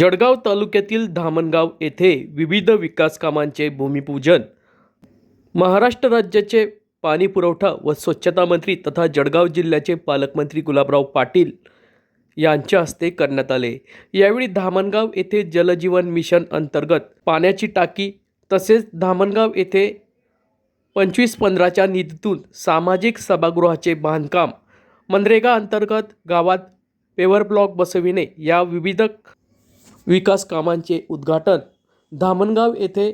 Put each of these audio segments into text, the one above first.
जळगाव तालुक्यातील धामणगाव येथे विविध विकास कामांचे भूमिपूजन. महाराष्ट्र राज्याचे पाणी पुरवठा व स्वच्छता मंत्री तथा जळगाव जिल्ह्याचे पालकमंत्री गुलाबराव पाटील यांच्या हस्ते करण्यात आले. यावेळी धामणगाव येथे जलजीवन मिशन अंतर्गत पाण्याची टाकी तसेच धामणगाव येथे पंचवीस पंधराच्या निधीतून सामाजिक सभागृहाचे बांधकाम मनरेगा अंतर्गत गावात पेवर ब्लॉक बसविणे या विविध विकास कामांचे उद्घाटन. धामणगाव येथे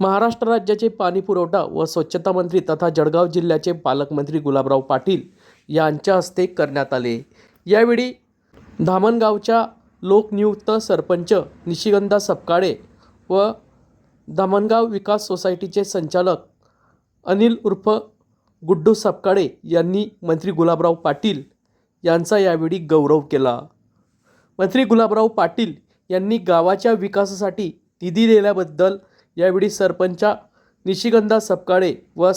महाराष्ट्र राज्याचे पाणी पुरवठा व स्वच्छता मंत्री तथा जळगाव जिल्ह्याचे पालकमंत्री गुलाबराव पाटील यांच्या हस्ते करण्यात आले. यावेळी धामणगावच्या लोकनियुक्त सरपंच निशिगंधा सपकाळे व धामणगाव विकास सोसायटीचे संचालक अनिल उर्फ गुड्डू सपकाळे यांनी मंत्री गुलाबराव पाटील यांचा यावेळी गौरव केला. मंत्री गुलाबराव पाटील यांनी गावाच्या विकासासाठी निधी दिल्याबद्दल यावेळी सरपंचा निशिगंधा सपकाळे व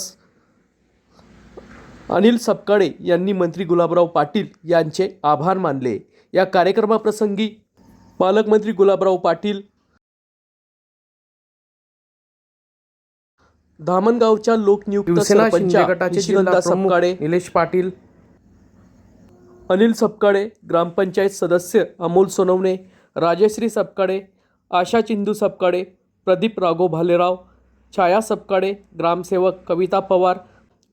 अनिल सपकाळे यांनी मंत्री गुलाबराव पाटील यांचे आभार मानले. या कार्यक्रमाप्रसंगी पालकमंत्री गुलाबराव पाटील धामणगावच्या लोकनियुक्त शिवसेना शिंदे सरपंचा गटाचे निशिगंधा जिल्हा प्रमुख सपकाळे निलेश पाटील अनिल सपकाळे ग्रामपंचायत सदस्य अमोल सोनवणे राजश्री सपकाळे आशा चिंदू सपकाळे प्रदीप राघो भालेराव छाया सपकाळे ग्रामसेवक कविता पवार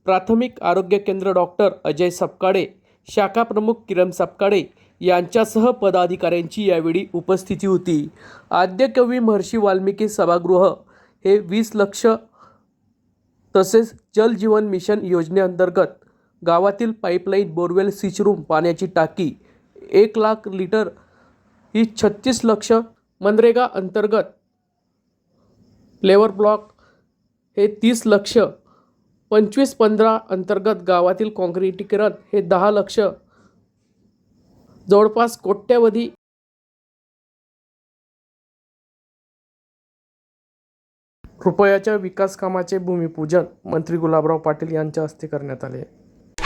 प्राथमिक आरोग्य केंद्र डॉक्टर अजय सपकाळे शाखा प्रमुख किरण सपकाळे यांच्यासह पदाधिकाऱ्यांची यावेळी उपस्थिती होती. आद्यकवी महर्षी वाल्मिकी सभागृह हे वीस लक्ष तसेच जल जीवन मिशन योजनेअंतर्गत गावातील पाईपलाईन बोरवेल सिचरूम पाण्याची टाकी एक लाख लिटर ही छत्तीस लक्ष मनरेगा अंतर्गत फ्लेवर ब्लॉक हे तीस लक्ष पंचवीस पंधरा अंतर्गत गावातील काँक्रिटीकरण हे दहा लक्ष. जवळपास कोट्यवधी रुपयाच्या विकास कामाचे भूमिपूजन मंत्री गुलाबराव पाटील यांच्या हस्ते करण्यात आले.